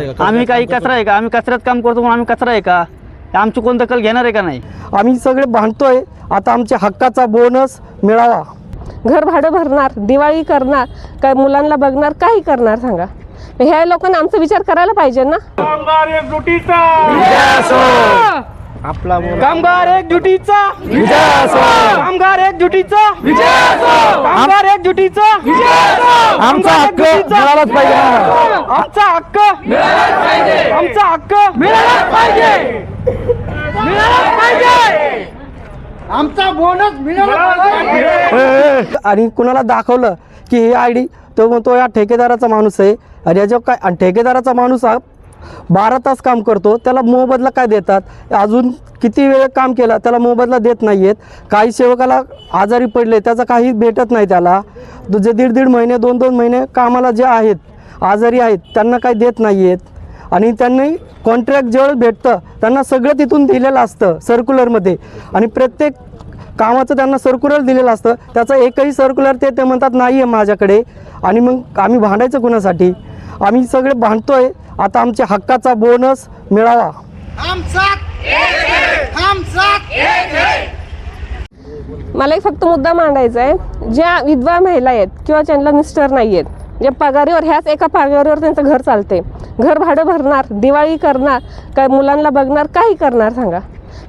आम्ही काही कचरा आहे का? आम्ही कचऱ्यात काम करतो म्हणून आम्ही कचरा आहे का? आमची कोण दखल घेणार आहे का नाही? आम्ही सगळे भांडतोय. आता आमच्या हक्काचा बोनस मिळावा घर भाडं भरणार दिवाळी करणार काय मुलांना बघणार काही करणार सांगा. ह्या लोकांना आमचा विचार करायला पाहिजे ना. कामगार एक ड्युटीचा. कामगार एक ड्युटीचा. कामगार एक ड्युटीचा. कामगार एक ड्युटीचा. आमचा हक्क मिळालाच पाहिजे. आमचा हक्क मिळालाच पाहिजे. आमचा हक्क मिळालाच पाहिजे. मिळालाच पाहिजे. आमचा बोनस मिळाला आणि कुणाला दाखवलं की ही आय डी तो म्हणतो या ठेकेदाराचा माणूस आहे. आणि याच्यावर काय आणि ठेकेदाराचा माणूस हा बारा तास काम करतो त्याला मोबदला काय देतात? अजून किती वेळ काम केलं त्याला मोबदला देत नाही आहेत काही सेवकाला आजारी पडले त्याचा काही भेटत नाही त्याला. जे दीड दीड महिने दोन दोन महिने कामाला जे आहेत आजारी आहेत त्यांना काही देत नाही आहेत आणि त्यांनी कॉन्ट्रॅक्ट जेवढं भेटतं त्यांना सगळं तिथून दिलेलं असतं सर्क्युलरमध्ये आणि प्रत्येक कामाचं त्यांना सर्क्युलर दिलेलं असतं. त्याचा एकही सर्क्युलर ते ते म्हणतात नाही आहे माझ्याकडे. आणि मग आम्ही भांडायचं कुणासाठी? आम्ही सगळे भांडतोय. आता आमच्या हक्काचा बोनस मिळावा मला एक फक्त मुद्दा मांडायचा आहे. ज्या विधवा महिला आहेत किंवा त्यांना मिस्टर नाही आहेत जे पगारीवर ह्याच एका पगारीवर त्यांचं घर चालते घर भाडं भरणार दिवाळी करणार काय मुलांना बघणार काही करणार सांगा.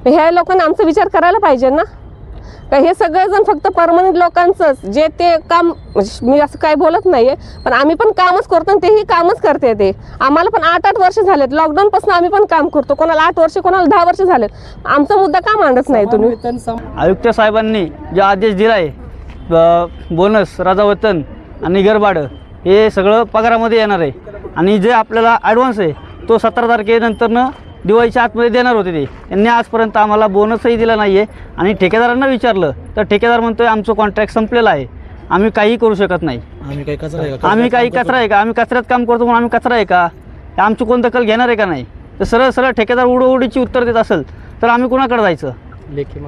ह्या लोकांना आमचा विचार करायला पाहिजे ना. का हे सगळेजण फक्त परमनंट लोकांचंच. जे ते काम म्हणजे मी असं काय बोलत नाहीये पण आम्ही पण कामच करतो आणि तेही कामच करते ते. आम्हाला पण आठ आठ वर्ष झालेत. लॉकडाऊनपासून आम्ही पण काम करतो. कोणाला आठ वर्ष कोणाला दहा वर्ष झालेत. आमचा मुद्दा का मांडत नाही तुम्ही? आयुक्त साहेबांनी जो आदेश दिला आहे बोनस रजावतन आणि घरभाडं हे सगळं पगारामध्ये येणार आहे. आणि जे आपल्याला ॲडव्हान्स आहे तो सतरा तारखेनंतरनं दिवाळीच्या आतमध्ये देणार होते ते. त्यांनी आजपर्यंत आम्हाला बोनसही दिला नाही आहे आणि ठेकेदारांना विचारलं तर ठेकेदार म्हणतोय आमचं कॉन्ट्रॅक्ट संपलेलं आहे. आम्ही काहीही करू शकत नाही. आम्ही काही कचरा आहे आम्ही काही कचरा आहे का? आम्ही कचऱ्यात काम करतो म्हणून आम्ही कचरा आहे का? आमची कोण दखल घेणार आहे का नाही? तर सरळ सरळ ठेकेदार उडोउडीची उत्तर देत असेल तर आम्ही कुणाकडे जायचं? लेखी